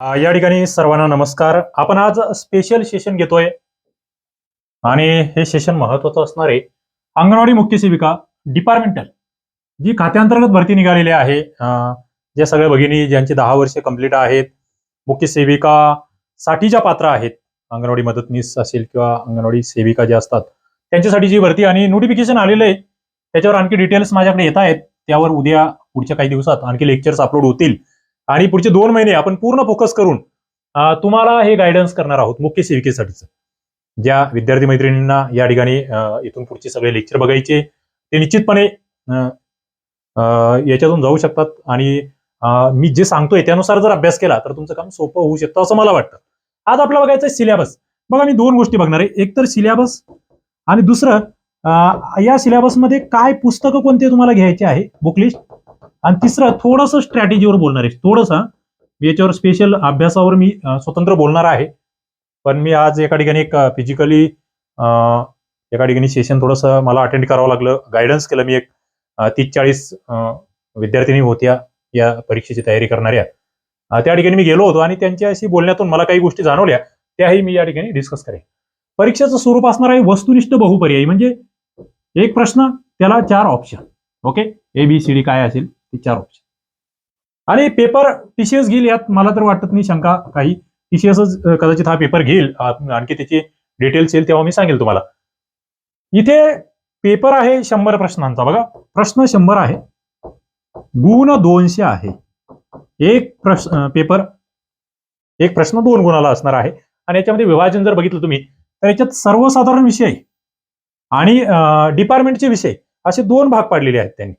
या ठिकाणी सर्वांना नमस्कार. आपण आज स्पेशल सेशन घेतोय. आणि हे सेशन महत्वाचं असणार आहे. अंगणवाडी मुख्य सेविका डिपार्टमेंटल जी खात्यांतर्गत भरती निघालेली आहे जे ज्या सगळ्या भगिनी ज्यांची दहा वर्षे कंप्लीट आहेत मुख्य सेविका साठीच्या पात्र आहेत अंगणवाडी मदतनीस असेल किंवा अंगणवाडी सेविका ज्या असतात त्यांच्यासाठी जी भरती आणि नोटिफिकेशन आलेलं आहे त्याच्यावर आणखी डिटेल्स माझ्याकडे येत आहेत. त्यावर उद्या पुढच्या काही दिवसात आणखी लेक्चर्स अपलोड होतील. आणि पुढचे दोन महिने आपण पूर्ण फोकस करून तुम्हाला हे गायडन्स करणार आहोत मुख्य सेविकेसाठीचं. ज्या विद्यार्थी मैत्रिणींना या ठिकाणी इथून पुढचे सगळे लेक्चर बघायचे ते निश्चितपणे अ, याच्यातून जाऊ शकतात. आणि मी जे सांगतोय त्यानुसार जर अभ्यास केला तर तुमचं काम सोपं होऊ शकतं असं मला वाटतं. आज आपलं बघायचं सिलेबस बघा मी दोन गोष्टी बघणार आहे. एक तर सिलेबस आणि दुसरं या सिलेबसमध्ये काय पुस्तकं कोणते तुम्हाला घ्यायचे आहे? बुकलिस्ट आणि तिसरं थोडंसं स्ट्रॅटेजीवर बोलणार आहे. थोडंसं मी याच्यावर स्पेशल अभ्यासावर मी स्वतंत्र बोलणार आहे. पण मी आज एका ठिकाणी एक फिजिकली एका ठिकाणी सेशन थोडंसं मला अटेंड करावं लागलं. गायडन्स केलं मी एक तीस चाळीस विद्यार्थिनी होत्या या परीक्षेची तयारी करणाऱ्या. त्या ठिकाणी मी गेलो होतो आणि त्यांच्याशी बोलण्यातून मला काही गोष्टी जाणवल्या. त्याही मी या ठिकाणी डिस्कस करेन. परीक्षेचं स्वरूप असणार आहे वस्तुनिष्ठ बहुपर्यायी. म्हणजे एक प्रश्न त्याला चार option okay A B C D काय असेल? ते चार ऑप्शन आणि पेपर टीसीएस घेईल यात मला तर वाटत नाही शंका काही. टीसीएसच कदाचित हा पेपर घेईल. आणखी त्याचे डिटेल्स येईल तेव्हा मी सांगेल तुम्हाला. इथे पेपर आहे शंभर प्रश्नांचा. बघा प्रश्न शंभर आहे. गुण दोनशे आहे. एक प्रश्न पेपर एक प्रश्न दोन गुणाला असणार आहे. आणि याच्यामध्ये विभाजन जर बघितलं तुम्ही तर याच्यात सर्वसाधारण विषय आणि डिपार्टमेंटचे विषय असे दोन भाग पाडलेले आहेत त्यांनी.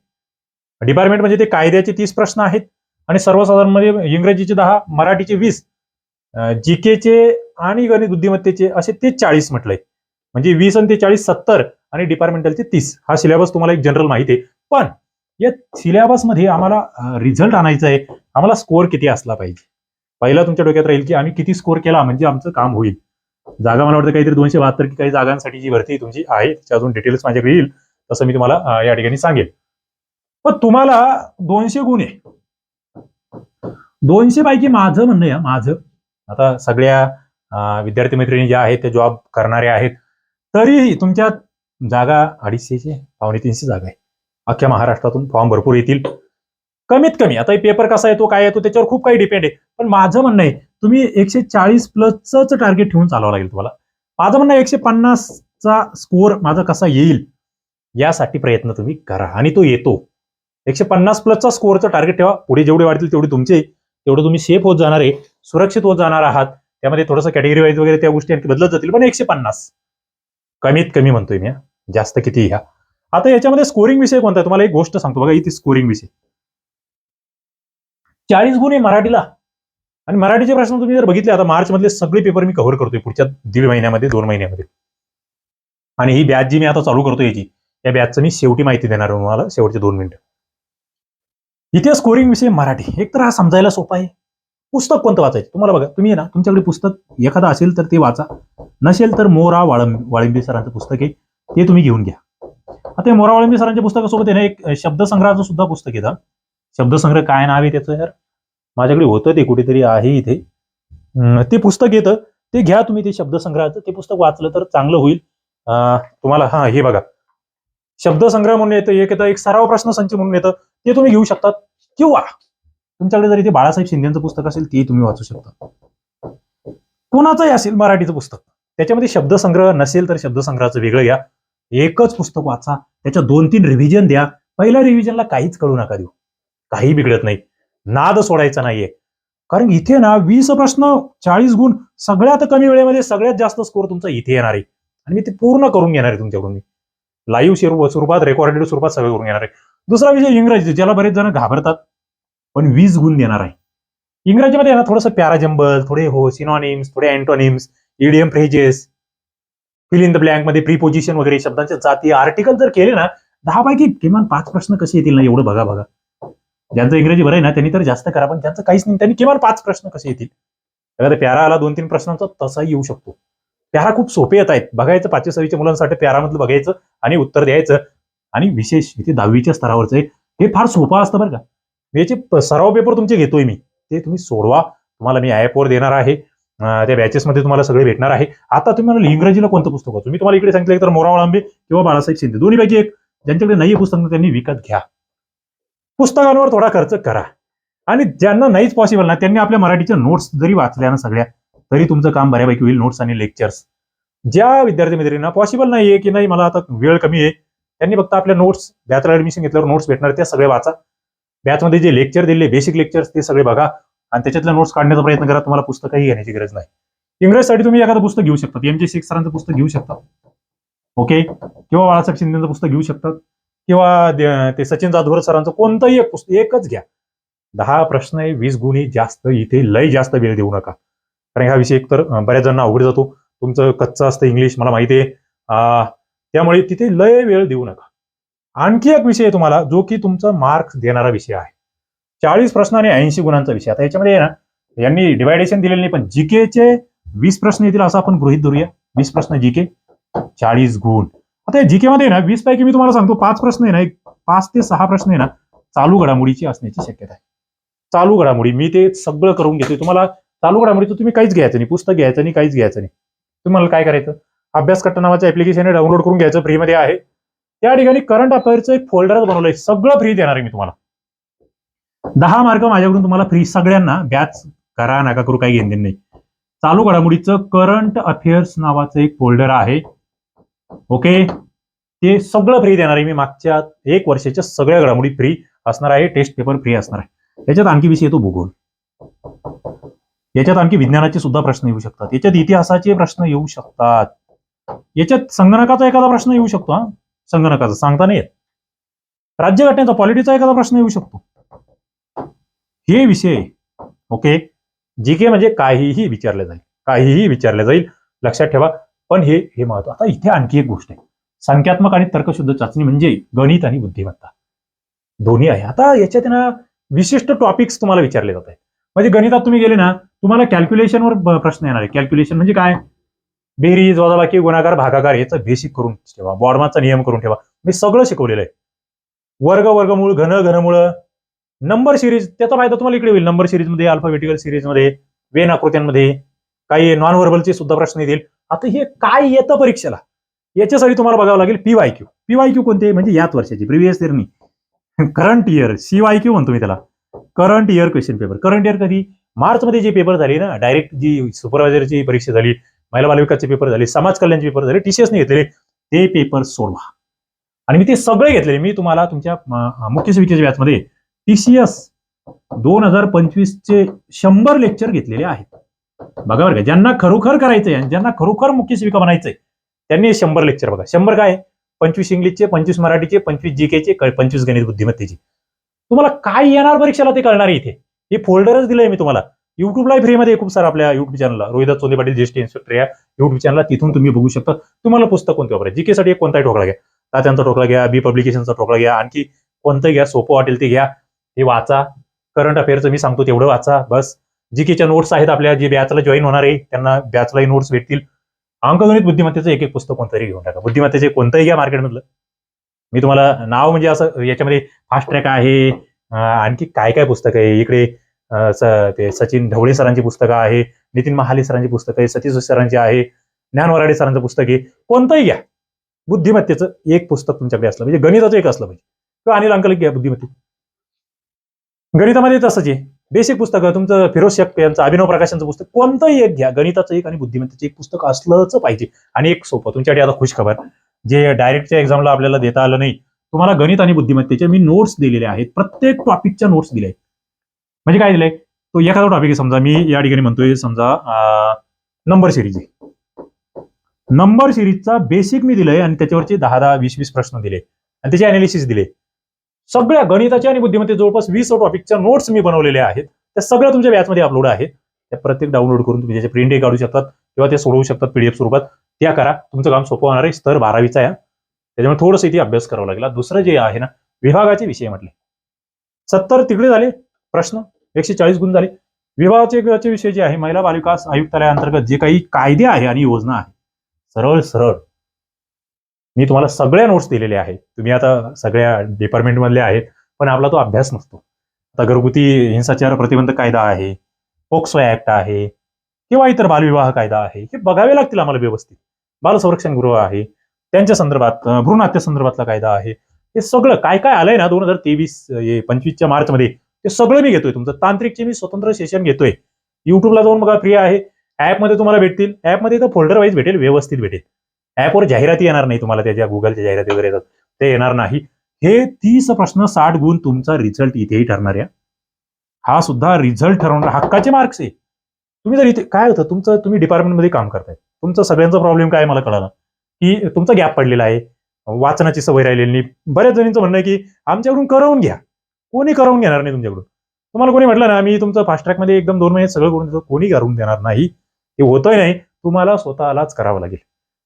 डिपार्टमेंट म्हणजे ते कायद्याचे तीस प्रश्न आहेत आणि सर्वसाधारणमध्ये इंग्रजीचे दहा मराठीचे वीस जीकेचे आणि गणित बुद्धिमत्तेचे असे ते चाळीस म्हटलंय. म्हणजे वीस आणि ते चाळीस सत्तर आणि डिपार्टमेंटलचे तीस. हा सिलेबस तुम्हाला एक जनरल माहिती आहे. पण या सिलेबसमध्ये आम्हाला रिझल्ट आणायचा आहे. आम्हाला स्कोअर किती असला पाहिजे? पहिला तुमच्या डोक्यात राहील की आम्ही किती स्कोअर केला म्हणजे आमचं काम होईल. जागा मला वाटतं काहीतरी दोनशे बहात्तर की काही जागांसाठी जी भरती तुमची आहे. त्याच्या अजून डिटेल्स माझ्याकडे येईल. तसं मी तुम्हाला या ठिकाणी सांगेल. पण तुम्हाला दोनशे गुण आहे. दोनशे पैकी माझं म्हणणं आहे माझं. आता सगळ्या विद्यार्थी मैत्रिणी ज्या आहेत त्या जॉब करणाऱ्या आहेत तरीही तुमच्या जागा अडीचशेचे पावणे तीनशे जागा आहे. अख्ख्या महाराष्ट्रातून फॉर्म भरपूर येतील. कमीत कमी आता हे पेपर कसा येतो काय येतो त्याच्यावर खूप काही डिपेंड आहे. पण माझं म्हणणं आहे तुम्ही एकशे चाळीस प्लसच टार्गेट ठेवून चालवावं लागेल तुम्हाला. माझं म्हणणं एकशे पन्नासचा स्कोअर माझा कसा येईल यासाठी प्रयत्न तुम्ही करा. आणि तो येतो. एकशे पन्नास प्लसचा स्कोअरचं टार्गेट ठेवा. पुढे जेवढे वाढतील तेवढे तुमचे तेवढं तुम्ही सेफ होत जाणार आहे सुरक्षित होत जाणार आहात. त्यामध्ये थोडंसं कॅटेगरी वाईज वगैरे त्या गोष्टी आणखी बदलत जातील पण एकशे पन्नास. कमीत कमी म्हणतोय मी जास्त किती ह्या आता याच्यामध्ये स्कोरिंग विषय कोणता तुम्हाला एक गोष्ट सांगतो बघा इथे स्कोरिंग विषय. चाळीस गुण आहे मराठीला. आणि मराठीचे प्रश्न तुम्ही जर बघितले आता मार्च मधले सगळे पेपर मी कव्हर करतोय पुढच्या दीड महिन्यामध्ये दोन महिन्यामध्ये. आणि ही बॅच जी मी आता चालू करतो याची या बॅचचं मी शेवटी माहिती देणार तुम्हाला शेवटचे दोन मिनिटं. इथे स्कोरिंग विषय मराठी. एक तर हा समजायला सोपा आहे. पुस्तक कोणतं वाचायचं? तुम्हाला बघा तुम्ही आहे ना तुमच्याकडे पुस्तक एखादं असेल तर ते वाचा. नसेल तर मोरा वाळंब वाळिंबी सरांचं पुस्तक आहे. ते तुम्ही घेऊन घ्या. आता मोरा वाळिंबी सरांच्या पुस्तकासोबत आहे ना एक शब्दसंग्रहाचं सुद्धा पुस्तक येतं शब्दसंग्रह काय नाव आहे त्याचं यार? माझ्याकडे होतं ते कुठेतरी आहे इथे. ते पुस्तक येतं. ते घ्या तुम्ही ते शब्दसंग्रहाचं. ते पुस्तक वाचलं तर चांगलं होईल. तुम्हाला हा हे बघा. शब्दसंग्रह म्हणून येतं एक येतं एक सराव प्रश्न संच म्हणून येतं ते तुम्ही घेऊ शकतात. किंवा तुमच्याकडे जर इथे बाळासाहेब शिंदेचं पुस्तक असेल ते तुम्ही वाचू शकता. कोणाचंही असेल मराठीचं पुस्तक त्याच्यामध्ये शब्दसंग्रह नसेल तर शब्दसंग्रहाचं वेगळं घ्या. एकच पुस्तक वाचा त्याच्या दोन तीन रिव्हिजन द्या. पहिल्या रिव्हिजनला काहीच कळू नका देऊ. काही बिघडत नाही. नाद सोडायचा नाहीये. कारण इथे ना वीस प्रश्न चाळीस गुण सगळ्यात कमी वेळेमध्ये सगळ्यात जास्त स्कोर तुमचा इथे येणार आहे. आणि मी ते पूर्ण करून घेणार आहे तुमच्याकडून मी. लाईव्ह स्वरूपात रेकॉर्डेड स्वरूपात सगळं करून घेणार आहे. दुसरा विषय इंग्रजी ज्याला बरेच जण घाबरतात पण वीज गुण देणार आहे. इंग्रजीमध्ये ना थोडंसं पॅराजंबल थोडे हो सिनॉनिम्स थोडे antonyms idiom phrases fill in the ब्लँकमध्ये preposition वगैरे शब्दांच्या जाती आर्टिकल जर केले ना दहा पैकी किमान पाच प्रश्न कसे येतील ना एवढं बघा बघा. ज्यांचं इंग्रजी बरं आहे ना त्यांनी तर जास्त करा पण ज्यांचं काहीच नाही त्यांनी किमान पाच प्रश्न कसे येतील? एखादा प्यारा आला दोन तीन प्रश्नांचा तसाही येऊ शकतो. प्यारा खूप सोपे येत आहेत. बघायचं पाचवी सहावीच्या मुलांसाठी प्यारामधलं बघायचं आणि उत्तर द्यायचं. आणि विशेष इथे दहावीच्या स्तरावरचं आहे हे फार सोपं असतं बरं का. मी याचे सराव पेपर तुमचे घेतोय मी. ते तुम्ही सोडवा. तुम्हाला मी ॲपवर देणार आहे. त्या बॅचेसमध्ये तुम्हाला सगळे भेटणार आहे. आता तुम्ही म्हणाल इंग्रजीला कोणतं पुस्तक वाचू? मी तुम्हाला इकडे सांगितलं तर मोरावळ आंबे किंवा बाळासाहेब शिंदे. दोन्हीपैकी एक. ज्यांच्याकडे नाही पुस्तक त्यांनी विकत घ्या. पुस्तकांवर थोडा खर्च करा. आणि ज्यांना नाहीच पॉसिबल ना त्यांनी आपल्या मराठीच्या नोट्स जरी वाचल्या ना सगळ्या तरी तुमचं काम बऱ्यापैकी होईल नोट्स आणि लेक्चर्स ज्या विद्यार्थी मित्रांना पॉसिबल नाहीये की नाही मला आता वेळ कमी आहे त्यांनी फक्त आपल्या नोट्स बॅचला ऍडमिशन घेतल्यावर नोट्स भेटणार त्या सगळे वाचा. बॅचमध्ये जे लेक्चर दिले बेसिक लेक्चर्स ते सगळे बघा. आणि त्याच्यातल्या नोट्स काढण्याचा प्रयत्न करा तुम्हाला पुस्तकही घेण्याची गरज नाही. इंग्रजीसाठी तुम्ही एखादं पुस्तक घेऊ शकता. एम जे शेख सरांचं पुस्तक घेऊ शकता. ओके किंवा बाळासाहेब शिंदेचं पुस्तक घेऊ शकतात किंवा ते सचिन जाधवर सरांचं कोणतंही एक पुस्तक एकच घ्या. दहा प्रश्न आहे वीस गुणी जास्त इथे लय जास्त वेळ देऊ नका. कारण हा विषय एकतर बऱ्याच जणांना अवघड जातो. तुमचं कच्चं असतं इंग्लिश मला माहिती आहे. त्यामुळे तिथे लय वेळ देऊ नका. आणखी एक विषय आहे तुम्हाला जो की तुमचा मार्क्स देणारा विषय आहे. चाळीस प्रश्न आणि ऐंशी गुणांचा विषय. आता याच्यामध्ये आहे ना यांनी डिवायडेशन दिलेलं नाही पण जीकेचे वीस प्रश्न येतील असं आपण गृहित धरूया. वीस प्रश्न जीके चाळीस गुण. आता जीके मध्ये ना वीस पैकी मी तुम्हाला सांगतो पाच प्रश्न आहे ना एक पाच ते सहा प्रश्न आहे ना चालू घडामोडीची असण्याची शक्यता आहे. चालू घडामोडी मी ते सगळं करून घेतोय. तुम्हाला चालू घडामोडीचं तुम्ही काहीच घ्यायचं नाही. पुस्तक घ्यायचं नाही काहीच घ्यायचं नाही. तुम्हाला काय करायचं? अभ्यास कट्टा नावाचं ऍप्लिकेशन आहे डाउनलोड करून घ्यायचं फ्रीमध्ये आहे. त्या ठिकाणी करंट अफेअरचं एक फोल्डरच बनवलंय. सगळं फ्री देणार आहे मी तुम्हाला. दहा मार्क माझ्याकडून तुम्हाला फ्री सगळ्यांना बॅच करा नका करू काही घेणं नाही. चालू घडामोडीचं करंट अफेअर्स नावाचं एक फोल्डर आहे. ओके ते सगळं फ्री देणार आहे मी. मागच्या एक वर्षाच्या सगळ्या घडामोडी फ्री असणार आहे. टेस्ट पेपर फ्री असणार आहे. त्याच्यात आणखी विषय येतो भूगोल. याच्यात आणखी विज्ञानाचे सुद्धा प्रश्न येऊ शकतात. याच्यात इतिहासाचे प्रश्न येऊ शकतात. याच्यात संगणकाचा एखादा प्रश्न येऊ शकतो हा. संगणकाचा. सांगता नाही येत. राज्यघटनेचा पॉलिटीचा एखादा प्रश्न येऊ शकतो. हे विषय ओके? जी के म्हणजे काहीही विचारले जाईल. काहीही विचारले जाईल. लक्षात ठेवा. पण हे हे महत्त्व. आता इथे आणखी एक गोष्ट आहे. संख्यात्मक आणि तर्कशुद्ध चाचणी म्हणजे गणित आणि बुद्धिमत्ता. दोन्ही आहे. आता याच्यात ना विशिष्ट टॉपिक्स तुम्हाला विचारले जात आहेत. म्हणजे गणितात तुम्ही गेले ना तुम्हाला कॅल्क्युलेशनवर प्रश्न येणार आहे. कॅल्क्युलेशन म्हणजे काय? बेरीज वजाबाकी गुणाकार भागाकार याचं बेसिक करून ठेवा. बॉर्डमाचा नियम करून ठेवा. मी सगळं शिकवलेलं आहे. वर्ग वर्गमूळ घन घनमूळ नंबर सिरीज त्याचा फायदा तुम्हाला इकडे होईल. नंबर सिरीजमध्ये अल्फाबेटिकल सिरीजमध्ये वेन आकृत्यांमध्ये काही नॉन व्हर्बलचे सुद्धा प्रश्न येतील. आता हे काय येतं परीक्षेला? याच्यासाठी तुम्हाला बघावं लागेल P Y Q P Y Q कोणते? म्हणजे याच वर्षाची प्रिव्हियस इयर नाही current year C Y Q म्हणतो मी त्याला. Current year question paper current year कधी? मार्च मध्ये जे पेपर झाले ना डायरेक्ट जी सुपरवायझरची परीक्षा झाली महिला बालविकासचे पेपर झाले समाज कल्याणचे पेपर झाले टीसीएसने घेतलेले ते पेपर सोडवा. आणि मी ते सगळे घेतलेले. मी तुम्हाला तुमच्या मुख्य सेविकेच्या व्याजमध्ये टीसीएस दोन हजार पंचवीसचे शंभर लेक्चर घेतलेले आहेत. बघा बरं का ज्यांना खरोखर करायचंय आणि ज्यांना खरोखर मुख्य सेविका बनायचंय त्यांनी शंभर लेक्चर बघा. शंभर काय? पंचवीस इंग्लिशचे पंचवीस मराठीचे पंचवीस जी केचे पंचवीस गणित बुद्धिमत्तेचे. तुम्हाला काय येणार परीक्षेला ते कळणार आहे इथे? हे फोल्डरच दिलंय मी तुम्हाला. युट्यूबला फ्रीमध्ये खूप सारा आपल्या युट्यूब चॅनलला रोहिदास चोंदे पाटील ज्येष्ठ इन्स्पेक्टर या युट्यूब चॅनलला तिथून तुम्ही बघू शकता. तुम्हाला पुस्तक कोणते वापरा जीके साठी एक कोणताही ठोकळा घ्या. तात्यांचा टोकला घ्या बी पब्लिकेशनचा ठोकळा घ्या. आणखी कोणतं घ्या सोपं वाटेल ते घ्या. हे वाचा. करंट अफेअरचं मी सांगतो तेवढं वाचा. बस. जीकेच्या नोट्स आहेत आपल्या जे बॅचला जॉईन होणार आहे त्यांना बॅचलाही नोट्स भेटतील. अंकगणित बुद्धिमत्तेचं एक एक पुस्तक कोणतंही घेऊन टाका. बुद्धिमत्तेचे कोणतंही घ्या मार्केटमधलं मी तुम्हाला नाव म्हणजे असं याच्यामध्ये फास्ट ट्रॅक आहे. आणखी काय काय पुस्तक आहे? इकडे ते सचिन ढवळे सरांची पुस्तकं आहे नितीन महाले सरांची पुस्तकं आहे सतीश सरांची आहे ज्ञान वराडे सरांचं पुस्तक आहे. कोणतंही घ्या. बुद्धिमत्तेचं एक पुस्तक तुमच्याकडे असलं म्हणजे गणिताचं एक असलं पाहिजे. किंवा अनिल अंकल घ्या बुद्धिमत्ते. गणितामध्ये तसंच आहे. बेसिक पुस्तकं तुमचं फिरोज शेख यांचं अभिनव प्रकाशांचं पुस्तक कोणतंही एक घ्या. गणिताचं एक आणि बुद्धिमत्तेचं एक पुस्तक असलंच पाहिजे. आणि एक सोपं. तुमच्यासाठी आता खुश खबर. जे डायरेक्टच्या एक्झामला आपल्याला देता आलं नाही तुम्हाला गणित आणि बुद्धिमत्तेचे मी नोट्स दिलेले आहेत. प्रत्येक टॉपिकच्या नोट्स दिले आहेत म्हणजे काय दिलंय? तो एखादा टॉपिक आहे समजा मी या ठिकाणी म्हणतोय समजा नंबर सिरीज आहे. नंबर सिरीजचा बेसिक मी दिलंय आणि त्याच्यावरचे दहा दहा वीस वीस प्रश्न दिले आणि त्याचे अनालिसिस दिले सगळ्या गणिताच्या आणि बुद्धिमत्ते जवळपास वीस टॉपिकच्या नोट्स मी बनवलेल्या आहेत. त्या सगळ्या तुमच्या बॅचमध्ये अपलोड आहेत. त्या प्रत्येक डाउनलोड करून तुम्ही त्याचे प्रिंटही काढू शकतात किंवा ते सोडवू शकतात पीडीएफ स्वरूपात. त्या करा. तुमचं काम सोपं होणार आहे. स्तर बारावीचा आहे. त्याच्यामुळे थोडंसं इथे अभ्यास करावा लागेल. दुसरं जे आहे ना विभागाचे विषय म्हटले. सत्तर तिकडे झाले प्रश्न. एकशे चाळीस गुण झाले. विभागाचे विषय जे आहे महिला बालविकास आयुक्तालयाअंतर्गत जे काही कायदे आहे आणि योजना आहे सरळ सरळ. मी तुम्हाला सगळ्या नोट्स दिलेले आहेत. तुम्ही आता सगळ्या डिपार्टमेंटमधले आहेत पण आपला तो अभ्यास नसतो. आता घरगुती हिंसाचार प्रतिबंध कायदा आहे पोक्सो ऍक्ट आहे किंवा इतर बालविवाह कायदा आहे हे बघावे लागतील आम्हाला व्यवस्थित. बाल संरक्षण गृह आहे त्यांच्या संदर्भात अं, भ्रूण संदर्भातला कायदा आहे. हे सगळं काय काय आलंय ना दोन हजार तेवीस पंचवीसच्या मार्च मध्ये ते सगळं मी घेतोय. तुमचं तांत्रिकचे मी स्वतंत्र सेशन घेतोय. युट्यूबला जाऊन बघा फ्री आहे. ऍपमध्ये तुम्हाला भेटतील. ऍपमध्ये तर फोल्डर वाईज भेटेल व्यवस्थित भेटेल. ऍपवर जाहिराती येणार नाही तुम्हाला त्याच्या गुगलच्या जाहिराती वगैरे येतात ते येणार नाही. हे तीस प्रश्न साठ गुण तुमचा रिझल्ट इथेही ठरणार आहे हा सुद्धा रिझल्ट ठरवणार हक्काचे मार्क्स आहे. तुम्ही जर इथे काय होतं तुमचं तुम्ही डिपार्टमेंटमध्ये काम करताय. तुमचा सगळ्यांचा प्रॉब्लेम काय मला कळाला. की तुमचा गॅप पडलेला आहे. वाचनाची सवय राहिलेली नाही. बऱ्याच जणींचं म्हणणं आहे की आमच्याकडून करवून घ्या. कोणी करवून घेणार नाही तुमच्याकडून. तुम्हाला कोणी म्हटलं ना मी तुमचं फास्ट ट्रॅकमध्ये एकदम दोन महिने सगळं करून देतो. कोणी करून देणार नाही. हे होतोय नाही. तुम्हाला स्वतःलाच करावं लागेल.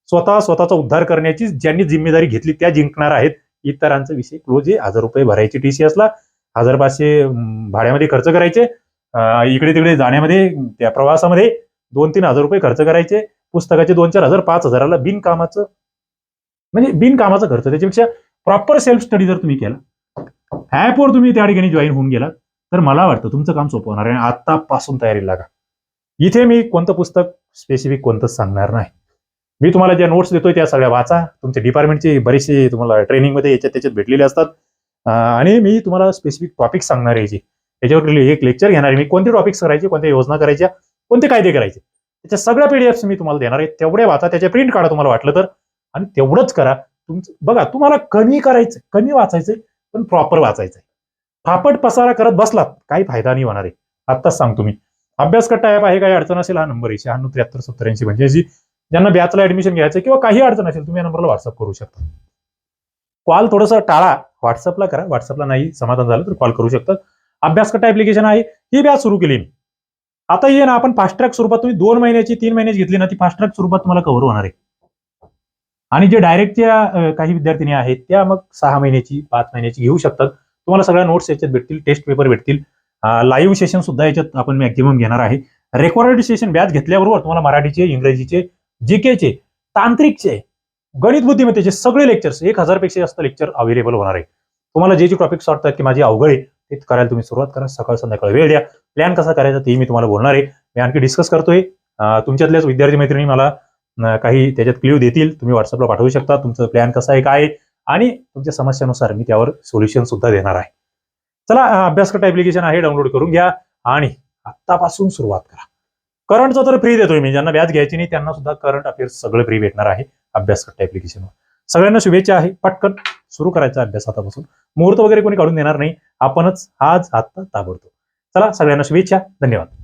स्वतः स्वतःचा उद्धार करण्याची ज्यांनी जिम्मेदारी घेतली त्या जिंकणार आहेत. इतरांचा विषय क्लोज आहे. हजार रुपये भरायचे टीसीएसला हजार पाचशे भाड्यामध्ये खर्च करायचे. इकडे तिकडे जाण्यामध्ये त्या प्रवासामध्ये दोन तीन हजार रुपये खर्च करायचे. पुस्तकाचे दोन चार हजार पाच हजाराला बिनकामाचं म्हणजे बिनकामाचा खर्च त्याच्यापेक्षा प्रॉपर सेल्फ स्टडी जर तुम्ही केला ॲपवर तुम्ही त्या ठिकाणी जॉईन होऊन गेला तर मला वाटतं तुमचं काम सोपं होणार आणि आत्तापासून तयारी लागा. इथे मी कोणतं पुस्तक स्पेसिफिक कोणतंच सांगणार नाही. मी तुम्हाला ज्या नोट्स देतोय त्या सगळ्या वाचा. तुमच्या डिपार्टमेंटचे बरेचसे तुम्हाला ट्रेनिंगमध्ये याच्यात त्याच्यात भेटलेले असतात. आणि मी तुम्हाला स्पेसिफिक टॉपिक सांगणार आहे याचे. त्याच्यावर एक लेक्चर घेणार आहे. मी कोणते टॉपिक्स करायचे कोणत्या योजना करायच्या कोणते कायदे करायचे. त्याच्या सगळ्या पीडीएफ मी तुम्हाला देणार आहे. तेवढे वाचा त्याचे प्रिंट काढा तुम्हाला वाटलं तर. आणि तेवढंच करा. तुमचं बघा तुम्हाला कमी करायचं कमी वाचायचंय पण प्रॉपर वाचायचंय. फापट पसारा करत बसलात काही फायदा नाही होणार आहे. आत्ताच सांगतो मी. अभ्यास कट्टा ॲप आहे काही अडचण असेल हा नंबर आहे. शहाण्णव त्र्याहत्तर सत्तर ऐंशी पंच्याऐंशी. ज्यांना बॅचला ऍडमिशन घ्यायचं किंवा काही अडचण असेल तुम्ही या नंबरला व्हॉट्सअप करू शकता. कॉल थोडंसं टाळा. व्हॉट्सअपला करा. व्हॉट्सअपला नाही समाधान झालं तर कॉल करू शकता. अभ्यास कट्टा ऍप्लिकेशन आहे. ही बॅच सुरू केली मी. आता ये ना आपण फास्ट ट्रॅक स्वरूपात तुम्ही दोन महिन्याची तीन महिन्याची घेतली ना ती फास्ट ट्रॅक स्वरूपात तुम्हाला कव्हर होणार आहे. आणि जे डायरेक्टच्या काही विद्यार्थिनी आहेत त्या मग सहा महिन्याची पाच महिन्याची घेऊ शकतात. तुम्हाला सगळ्या नोट्स याच्यात भेटतील टेस्ट पेपर भेटतील. लाईव्ह सेशन सुद्धा याच्यात आपण मॅक्झिमम घेणार आहे. रेकॉर्डेड सेशन व्याज घेतल्याबरोबर तुम्हाला मराठीचे इंग्रजीचे जीकेचे तांत्रिकचे गणित बुद्धिमत्तेचे सगळे लेक्चर्स एक हजारपेक्षा जास्त लेक्चर अवेलेबल होणार आहे. तुम्हाला जे जे टॉपिक्स वाटतात की माझी अवघड आहे ते करायला तुम्ही सुरुवात करा. सकाळ संध्याकाळ वेळ द्या. प्लॅन कसा करायचा ते मी तुम्हाला बोलणार आहे. मी आणखी डिस्कस करतोय. तुमच्यातल्याच विद्यार्थी मैत्रिणी मला काही त्याच्यात क्ल्यू देतील. तुम्ही व्हॉट्सअपला पाठवू शकता. तुमचं प्लॅन कसं आहे काय आहे. आणि तुमच्या समस्यानुसार मी त्यावर सोल्युशन सुद्धा देणार आहे. चला अभ्यासकट ऍप्लिकेशन आहे. डाउनलोड करून घ्या. आणि आत्तापासून सुरुवात करा. करंटचं तर फ्री देतोय मी. ज्यांना व्याज घ्यायची नाही त्यांना सुद्धा करंट अफेअर्स सगळं फ्री भेटणार आहे. अभ्यासकट ऍप्लिकेशनवर सगळ्यांना शुभेच्छा आहे. पटकन. सुरू करायचा अभ्यास आतापासून. मुहूर्त वगैरे कोणी काढून देणार नाही. आपणच आज आत्ता ताबडतोब. चला सगळ्यांना शुभेच्छा. धन्यवाद.